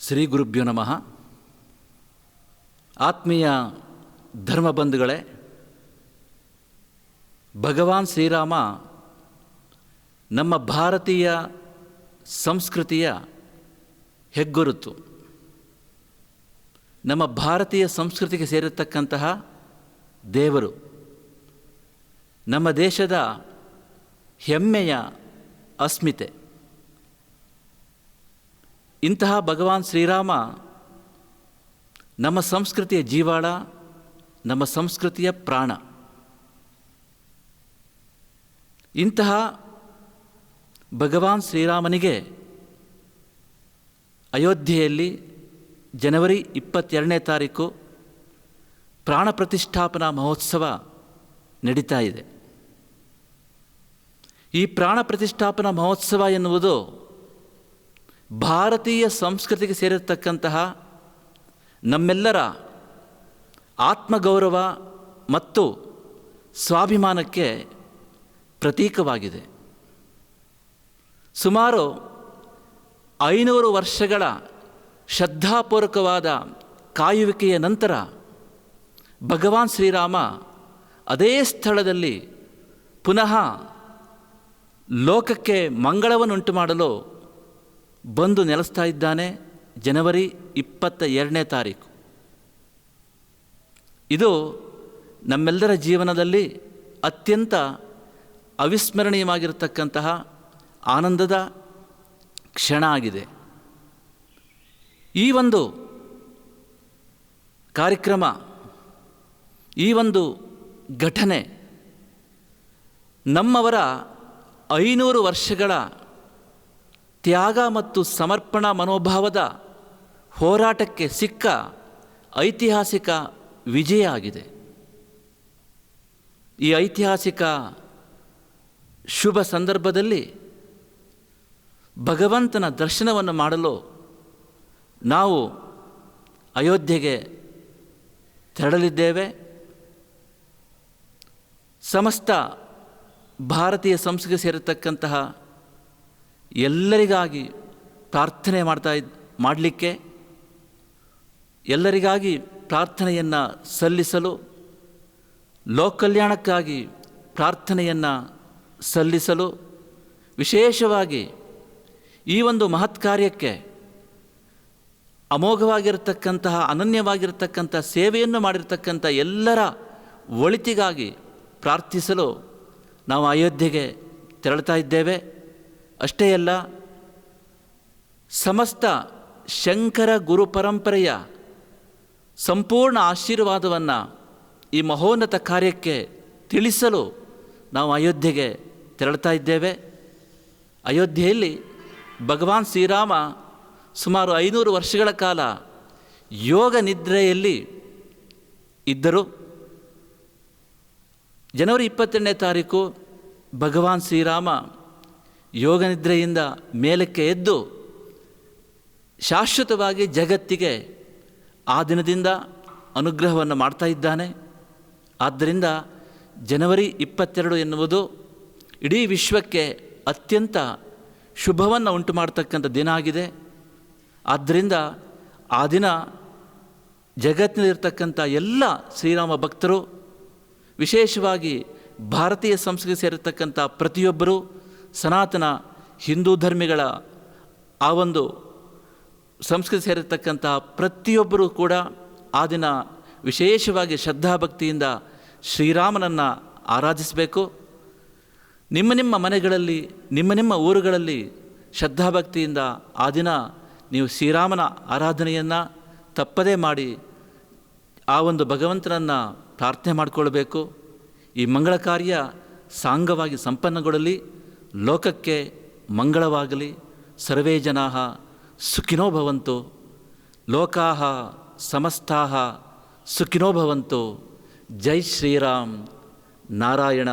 ಶ್ರೀ ಗುರುಭ್ಯೋ ನಮಃ. ಆತ್ಮೀಯ ಧರ್ಮಬಂಧುಗಳೇ ಭಗವಾನ್ ಶ್ರೀರಾಮ ನಮ್ಮ ಭಾರತೀಯ ಸಂಸ್ಕೃತಿಯ ಹೆಗ್ಗುರುತು. ನಮ್ಮ ಭಾರತೀಯ ಸಂಸ್ಕೃತಿಗೆ ಸೇರಿರತಕ್ಕಂತಹ ದೇವರು, ನಮ್ಮ ದೇಶದ ಹೆಮ್ಮೆಯ ಅಸ್ಮಿತೆ. ಇಂತಹ ಭಗವಾನ್ ಶ್ರೀರಾಮ ನಮ್ಮ ಸಂಸ್ಕೃತಿಯ ಜೀವಾಳ, ನಮ್ಮ ಸಂಸ್ಕೃತಿಯ ಪ್ರಾಣ. ಇಂತಹ ಭಗವಾನ್ ಶ್ರೀರಾಮನಿಗೆ ಅಯೋಧ್ಯೆಯಲ್ಲಿ ಜನವರಿ ಇಪ್ಪತ್ತೆರಡನೇ ತಾರೀಕು ಪ್ರಾಣ ಪ್ರತಿಷ್ಠಾಪನಾ ಮಹೋತ್ಸವ ನಡೀತಾ ಇದೆ. ಈ ಪ್ರಾಣ ಪ್ರತಿಷ್ಠಾಪನಾ ಮಹೋತ್ಸವ ಎನ್ನುವುದು ಭಾರತೀಯ ಸಂಸ್ಕೃತಿಗೆ ಸೇರಿರತಕ್ಕಂತಹ ನಮ್ಮೆಲ್ಲರ ಆತ್ಮಗೌರವ ಮತ್ತು ಸ್ವಾಭಿಮಾನಕ್ಕೆ ಪ್ರತೀಕವಾಗಿದೆ. ಸುಮಾರು ಐನೂರು ವರ್ಷಗಳ ಶ್ರದ್ಧಾಪೂರ್ವಕವಾದ ಕಾಯುವಿಕೆಯ ನಂತರ ಭಗವಾನ್ ಶ್ರೀರಾಮ ಅದೇ ಸ್ಥಳದಲ್ಲಿ ಪುನಃ ಲೋಕಕ್ಕೆ ಮಂಗಳವನ್ನುಂಟು ಮಾಡಲು ಬಂದು ನೆಲೆಸ್ತಾ ಇದ್ದಾನೆ ಜನವರಿ ಇಪ್ಪತ್ತ ಎರಡನೇ ತಾರೀಕು. ಇದು ನಮ್ಮೆಲ್ಲರ ಜೀವನದಲ್ಲಿ ಅತ್ಯಂತ ಅವಿಸ್ಮರಣೀಯವಾಗಿರತಕ್ಕಂತಹ ಆನಂದದ ಕ್ಷಣ ಆಗಿದೆ. ಈ ಒಂದು ಕಾರ್ಯಕ್ರಮ, ಈ ಒಂದು ಘಟನೆ ನಮ್ಮವರ ಐನೂರು ವರ್ಷಗಳ ತ್ಯಾಗ ಮತ್ತು ಸಮರ್ಪಣಾ ಮನೋಭಾವದ ಹೋರಾಟಕ್ಕೆ ಸಿಕ್ಕ ಐತಿಹಾಸಿಕ ವಿಜಯ ಆಗಿದೆ ಈ ಐತಿಹಾಸಿಕ ಶುಭ ಸಂದರ್ಭದಲ್ಲಿ ಭಗವಂತನ ದರ್ಶನವನ್ನು ಮಾಡಲು ನಾವು ಅಯೋಧ್ಯೆಗೆ ತೆರಳಲಿದ್ದೇವೆ. ಸಮಸ್ತ ಭಾರತೀಯ ಸಂಸ್ಕೃತಿ ಸೇರಿರ್ತಕ್ಕಂತಹ ಎಲ್ಲರಿಗಾಗಿ ಪ್ರಾರ್ಥನೆ ಮಾಡ್ತಾ ಮಾಡಲಿಕ್ಕೆ, ಎಲ್ಲರಿಗಾಗಿ ಪ್ರಾರ್ಥನೆಯನ್ನು ಸಲ್ಲಿಸಲು, ಲೋಕಲ್ಯಾಣಕ್ಕಾಗಿ ಪ್ರಾರ್ಥನೆಯನ್ನು ಸಲ್ಲಿಸಲು, ವಿಶೇಷವಾಗಿ ಈ ಒಂದು ಮಹತ್ ಕಾರ್ಯಕ್ಕೆ ಅಮೋಘವಾಗಿರತಕ್ಕಂತಹ, ಅನನ್ಯವಾಗಿರತಕ್ಕಂಥ, ಸೇವೆಯನ್ನು ಮಾಡಿರ್ತಕ್ಕಂಥ ಎಲ್ಲರ ಒಳಿತಿಗಾಗಿ ಪ್ರಾರ್ಥಿಸಲು ನಾವು ಅಯೋಧ್ಯೆಗೆ ತೆರಳ್ತಾ ಇದ್ದೇವೆ. ಅಷ್ಟೇ ಅಲ್ಲ, ಸಮಸ್ತ ಶಂಕರ ಗುರು ಪರಂಪರೆಯ ಸಂಪೂರ್ಣ ಆಶೀರ್ವಾದವನ್ನು ಈ ಮಹೋನ್ನತ ಕಾರ್ಯಕ್ಕೆ ತಿಳಿಸಲು ನಾವು ಅಯೋಧ್ಯೆಗೆ ತೆರಳ್ತಾ ಇದ್ದೇವೆ. ಅಯೋಧ್ಯೆಯಲ್ಲಿ ಭಗವಾನ್ ಶ್ರೀರಾಮ ಸುಮಾರು ಐನೂರು ವರ್ಷಗಳ ಕಾಲ ಯೋಗ ನಿದ್ರೆಯಲ್ಲಿ ಇದ್ದರು. ಜನವರಿ ಇಪ್ಪತ್ತೆರಡನೇ ತಾರೀಕು ಭಗವಾನ್ ಶ್ರೀರಾಮ ಯೋಗ ನಿದ್ರೆಯಿಂದ ಮೇಲಕ್ಕೆ ಎದ್ದು ಶಾಶ್ವತವಾಗಿ ಜಗತ್ತಿಗೆ ಆ ದಿನದಿಂದ ಅನುಗ್ರಹವನ್ನು ಮಾಡ್ತಾ ಇದ್ದಾನೆ. ಆದ್ದರಿಂದ ಜನವರಿ ಇಪ್ಪತ್ತೆರಡು ಎನ್ನುವುದು ಇಡೀ ವಿಶ್ವಕ್ಕೆ ಅತ್ಯಂತ ಶುಭವನ್ನು ಉಂಟು ಮಾಡತಕ್ಕಂಥ ದಿನ ಆಗಿದೆ. ಆದ್ದರಿಂದ ಆ ದಿನ ಜಗತ್ತಿನಲ್ಲಿರ್ತಕ್ಕಂಥ ಎಲ್ಲ ಶ್ರೀರಾಮ ಭಕ್ತರು, ವಿಶೇಷವಾಗಿ ಭಾರತೀಯ ಸಂಸ್ಕೃತಿ ಸೇರಿರ್ತಕ್ಕಂಥ ಪ್ರತಿಯೊಬ್ಬರು ಸನಾತನ ಹಿಂದೂ ಧರ್ಮಿಗಳ ಆ ಒಂದು ಸಂಸ್ಕೃತಿ ಸೇರಿರ್ತಕ್ಕಂಥ ಪ್ರತಿಯೊಬ್ಬರೂ ಕೂಡ ಆ ದಿನ ವಿಶೇಷವಾಗಿ ಶ್ರದ್ಧಾಭಕ್ತಿಯಿಂದ ಶ್ರೀರಾಮನನ್ನು ಆರಾಧಿಸಬೇಕು. ನಿಮ್ಮ ನಿಮ್ಮ ಮನೆಗಳಲ್ಲಿ, ನಿಮ್ಮ ನಿಮ್ಮ ಊರುಗಳಲ್ಲಿ ಶ್ರದ್ಧಾಭಕ್ತಿಯಿಂದ ಆ ದಿನ ನೀವು ಶ್ರೀರಾಮನ ಆರಾಧನೆಯನ್ನು ತಪ್ಪದೇ ಮಾಡಿ ಆ ಒಂದು ಭಗವಂತನನ್ನು ಪ್ರಾರ್ಥನೆ ಮಾಡಿಕೊಳ್ಬೇಕು. ಈ ಮಂಗಳ ಕಾರ್ಯ ಸಾಂಗವಾಗಿ ಸಂಪನ್ನಗೊಳ್ಳಲಿ. ಲೋಕಕ್ಕೆ ಮಂಗಳವಾಗಲಿ. ಸರ್ವೇ ಜನಾ ಸುಖಿನೋ ಭವಂತು. ಲೋಕಾ ಸಮಸ್ತಾ ಸುಖಿನೋ ಭವಂತು. ಜೈ ಶ್ರೀರಾಮ್ ನಾರಾಯಣ.